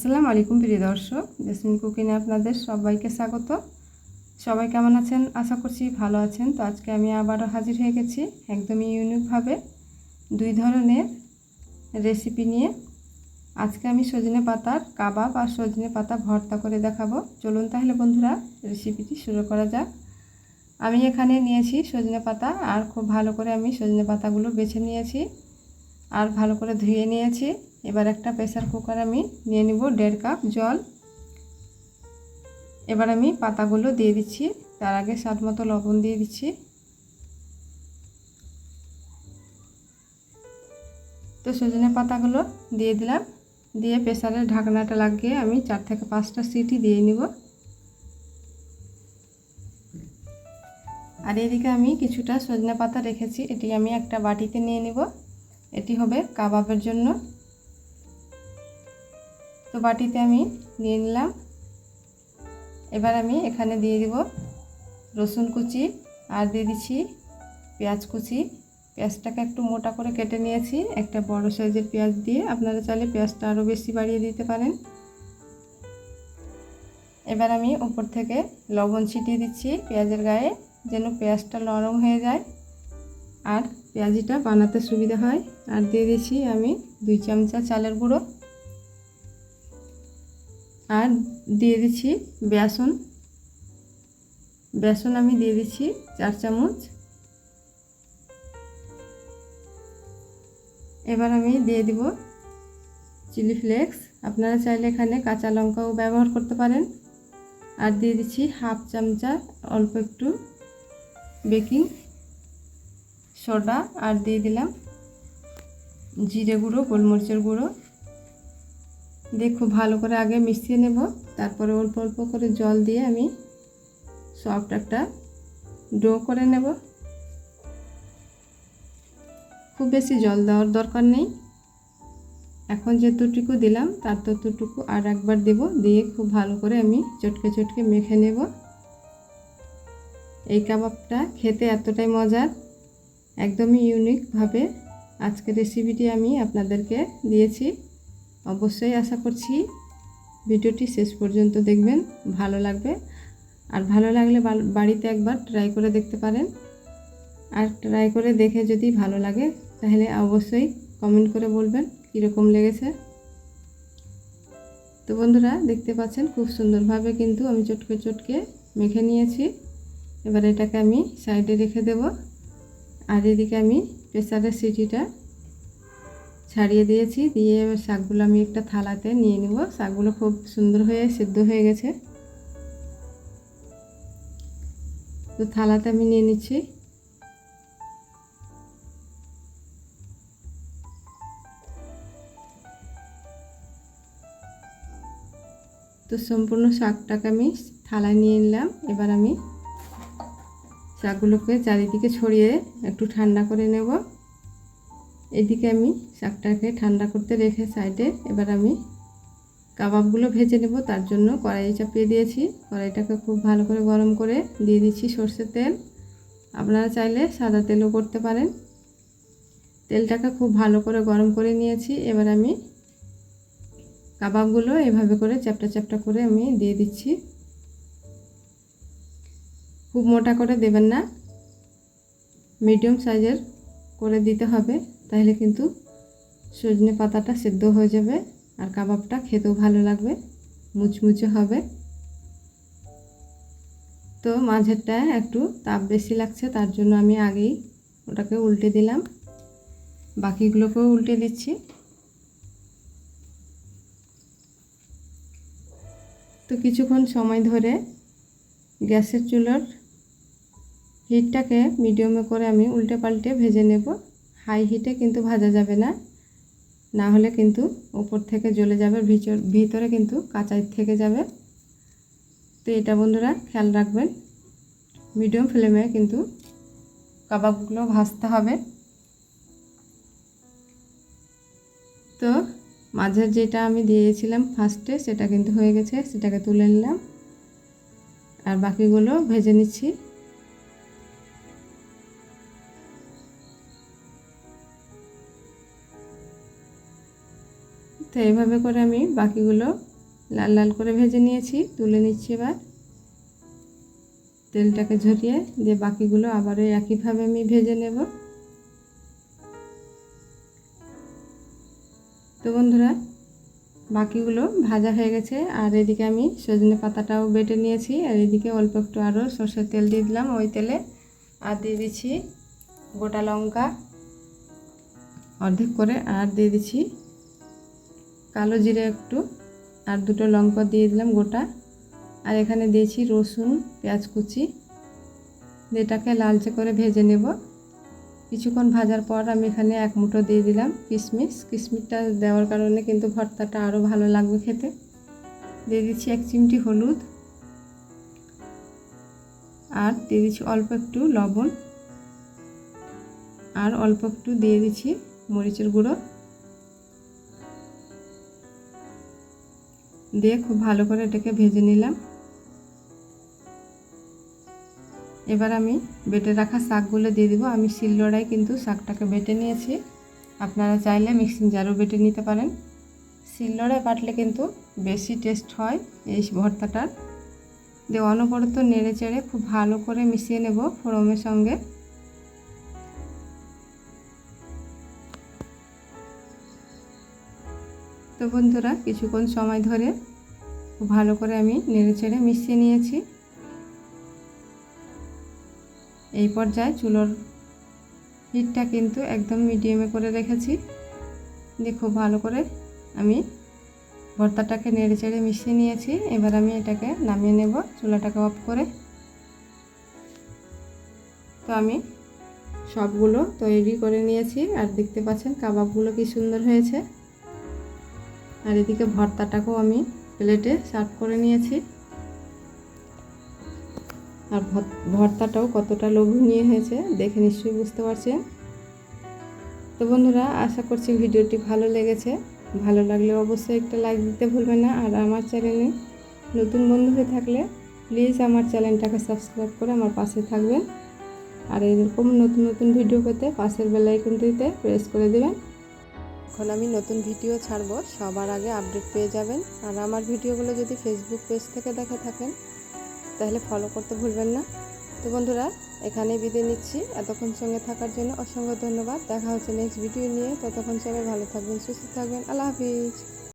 আসসালামু আলাইকুম প্রিয় দর্শক জেসমিন কুকিনে আপনাদের সবাইকে স্বাগত। সবাই কেমন আছেন? আশা করছি ভালো আছেন। তো আজকে আমি আবারও হাজির হয়ে গেছি একদমই ইউনিকভাবে দুই ধরনের রেসিপি নিয়ে। আজকে আমি সজনে পাতার কাবাব আর সজনে পাতা ভর্তা করে দেখাবো। চলুন তাহলে বন্ধুরা, রেসিপিটি শুরু করা যাক। আমি এখানে নিয়েছি সজনে পাতা আর খুব ভালো করে আমি সজনে পাতাগুলো বেছে নিয়েছি আর ভালো করে ধুয়ে নিয়েছি। এবার একটা প্রেসার কুকার আমি নিয়ে নিব দেড় কাপ জল। এবার আমি পাতাগুলো দিয়ে দিচ্ছি, তার আগে স্বাদ মতো লবণ দিয়ে দিচ্ছি। তো সজনে পাতাগুলো দিয়ে দিলাম, দিয়ে প্রেসারের ঢাকনাটা লাগিয়ে আমি চার থেকে পাঁচটা সিটি দিয়ে নিব। আর এদিকে আমি কিছুটা সজনে পাতা রেখেছি, এটি আমি একটা বাটিতে নিয়ে নিব। এটি হবে কাবাবের জন্য। তো বাটিতে আমি নিয়ে নিলাম। এবার আমি এখানে দিয়ে দিব রসুন কুচি আর দিয়ে দিচ্ছি পেঁয়াজ কুচি। পেঁয়াজটাকে একটু মোটা করে কেটে নিয়েছি, একটা বড় সাইজের পেঁয়াজ দিয়ে। আপনারা চাইলে পেঁয়াজটা আরও বেশি বাড়িয়ে দিতে পারেন। এবার আমি উপর থেকে লবণ ছিটিয়ে দিচ্ছি পেঁয়াজের গায়ে, যেন পেঁয়াজটা নরম হয়ে যায় আর পেঁয়াজিটা বানাতে সুবিধা হয়। আর দিয়ে দিচ্ছি আমি দুই চামচা চালের গুঁড়ো। আর দিয়ে দিচ্ছি বেসন। বেসন আমি দিয়ে দিচ্ছি চার চামচ। এবার আমি দিয়ে দিব চিলি ফ্লেক্স। আপনারা চাইলে এখানে কাঁচা লঙ্কাও ব্যবহার করতে পারেন। আর দিয়ে দিচ্ছি হাফ চামচা অল্প একটু বেকিং সোডা। আর দিয়ে দিলাম জিরে গুঁড়ো, গোলমরিচের গুঁড়ো। দিয়ে খুব ভালো করে আগে মিশিয়ে নেব। তারপরে অল্প অল্প করে জল দিয়ে আমি সফট একটা ডো করে নেব। খুব বেশি জল দেওয়ার দরকার নেই। এখন যতটুকু দিলাম, তার ততটুকু আর একবার দেব। দিয়ে খুব ভালো করে আমি চটকে চটকে মেখে নেব। এই কাবাবটা খেতে এতটাই মজার, একদমই ইউনিকভাবে আজকের রেসিপিটি আমি আপনাদেরকে দিয়েছি। অবশ্যই আশা করছি ভিডিওটি শেষ পর্যন্ত দেখবেন, ভালো লাগবে। আর ভালো লাগলে বাড়িতে একবার ট্রাই করে দেখতে পারেন। আর ট্রাই করে দেখে যদি ভালো লাগে, তাহলে অবশ্যই কমেন্ট করে বলবেন কীরকম লেগেছে। তো বন্ধুরা, দেখতে পাচ্ছেন খুব সুন্দরভাবে কিন্তু আমি চটকে চটকে মেখে নিয়েছি। এবার এটাকে আমি সাইডে রেখে দেব। আর এদিকে আমি প্রেসারের সিটিটা ছাড়িয়ে দিয়েছি। দিয়ে এবার শাকগুলো আমি একটা থালাতে নিয়ে নিব। শাকগুলো খুব সুন্দর হয়ে সিদ্ধ হয়ে গেছে। তো থালাতে আমি নিয়ে নিচ্ছি। তো সম্পূর্ণ শাকটাকে আমি থালায় নিয়ে নিলাম। এবার আমি শাকগুলোকে চারিদিকে ছড়িয়ে একটু ঠান্ডা করে নেব। এদিকে আমি শাকটাকে ঠান্ডা করতে রেখে সাইডে এবার আমি কাবাবগুলো ভেজে নেব, তার জন্য কড়াই চাপিয়ে দিয়েছি। কড়াইটাকে খুব ভালো করে গরম করে দিয়ে দিচ্ছি সর্ষের তেল। আপনারা চাইলে সাদা তেলও করতে পারেন। তেলটাকে খুব ভালো করে গরম করে নিয়েছি। এবার আমি কাবাবগুলো এভাবে করে চ্যাপটা চ্যাপটা করে আমি দিয়ে দিচ্ছি। খুব মোটা করে দেবেন না, মিডিয়াম সাইজের করে দিতে হবে। তাহলে কিন্তু সজনে পাতাটা সেদ্ধ হয়ে যাবে আর কাবাবটা খেতেও ভালো লাগবে, মুচমুচে হবে। তো মাঝেরটা একটু তাপ বেশি লাগছে, তার জন্য আমি আগেই ওটাকে উল্টে দিলাম। বাকিগুলোকেও উল্টে দিচ্ছি। তো কিছুক্ষণ সময় ধরে গ্যাসের চুলার হিটটাকে মিডিয়ামে করে আমি উল্টে পাল্টে ভেজে নেব। হাই হিটে কিন্তু ভাজা যাবে না। না হলে কিন্তু উপর থেকে জ্বলে যাবে ভিতর ভিতরে কিন্তু কাঁচাই থেকে যাবে। তো এটা বন্ধুরা খেয়াল রাখবেন। মিডিয়াম ফ্লেমে কিন্তু কাবাবগুলো ভাজতে হবে। তো মাঝের যেটা আমি দিয়েছিলাম ফার্স্টে সেটা কিন্তু হয়ে গেছে, সেটাকে তুলে নিলাম। আর বাকিগুলো ভেজে নিচ্ছি। এইভাবে করে আমি বাকিগুলো লাল লাল করে ভেজে নিয়েছি। তুলে নিচ্ছি এবার। তেলটাকে ঝরিয়ে দিয়ে বাকিগুলো আবারও একইভাবে আমি ভেজে নেব। তো বন্ধুরা, বাকিগুলো ভাজা হয়ে গেছে। আর এদিকে আমি সজনে পাতাটাও বেটে নিয়েছি। আর এদিকে অল্প একটু আরও সর্ষের তেল দিয়ে দিলাম। ওই তেলে আর দিয়ে দিচ্ছি গোটা লঙ্কা। অর্ধেক করে আর দিয়ে দিচ্ছি কালো জিরে একটু আর দুটো লঙ্কা দিয়ে দিলাম গোটা। আর এখানে দিয়েছি রসুন, পেঁয়াজ কুচি। এটাকে লালচে করে ভেজে নেব। কিছুক্ষণ ভাজার পর আমি এখানে এক মুঠো দিয়ে দিলাম কিশমিশ। কিশমিশটা দেওয়ার কারণে কিন্তু ভর্তাটা আরও ভালো লাগবে খেতে। দিয়ে দিচ্ছি এক চিমটি হলুদ। আর দিয়ে দিচ্ছি অল্প একটু লবণ। আর অল্প একটু দিয়ে দিচ্ছি মরিচের গুঁড়ো। দিয়ে খুব ভালো করে এটাকে ভেজে নিলাম। এবার আমি বেটে রাখা শাকগুলো দিয়ে দিব। আমি শিলনোড়ায় কিন্তু শাকটাকে বেটে নিয়েছি। আপনারা চাইলে মিক্সিং জারও বেটে নিতে পারেন। শিলনোড়ায় বাটলে কিন্তু বেশি টেস্ট হয় এই ভর্তাটার। দিয়ে অনবরত নেড়ে চেড়ে খুব ভালো করে মিশিয়ে নেব ফোড়মের সঙ্গে। তো বন্ধুরা, কিছুক্ষণ সময় ধরে ভালো করে আমি নেড়ে চেড়ে মিশিয়ে নিয়েছি। এই পর্যায়ে চুলোর হিটটা কিন্তু একদম মিডিয়ামে করে রেখেছি। দিয়ে খুব ভালো করে আমি ভর্তাটাকে নেড়ে চেড়ে মিশিয়ে নিয়েছি। এবার আমি এটাকে নামিয়ে নেব, চুলাটাকে অফ করে। তো আমি সবগুলো তৈরি করে নিয়েছি। আর দেখতে পাচ্ছেন, কাবাবগুলো কি সুন্দর হয়েছে। আর এদিকে ভর্তাটাকেও আমি প্লেটে সার্ভ করে নিয়েছি। আর ভর্তাটাও কতটা লোভনীয় হয়েছে দেখে নিশ্চয়ই বুঝতে পারছেন। তো বন্ধুরা, আশা করছি ভিডিওটি ভালো লেগেছে। ভালো লাগলে অবশ্যই একটা লাইক দিতে ভুলবেন না। আর আমার চ্যানেলে নতুন বন্ধু হয়ে থাকলে প্লিজ আমার চ্যানেলটাকে সাবস্ক্রাইব করে আমার পাশে থাকবেন। আর এরকম নতুন নতুন ভিডিও পেতে পাশের বেলাইকনটিতে প্রেস করে দেবেন। এখন আমি নতুন ভিডিও ছাড়বো, সবার আগে আপডেট পেয়ে যাবেন। আর আমার ভিডিওগুলো যদি ফেসবুক পেজ থেকে দেখে থাকেন, তাহলে ফলো করতে ভুলবেন না। তো বন্ধুরা, এখানেই বিদায় নিচ্ছি। এতক্ষণ সঙ্গে থাকার জন্য অসংখ্য ধন্যবাদ। দেখা হচ্ছে নেক্সট ভিডিও নিয়ে। ততক্ষণ সবাই ভালো থাকবেন, সুস্থ থাকবেন। আল্লাহ হাফিজ।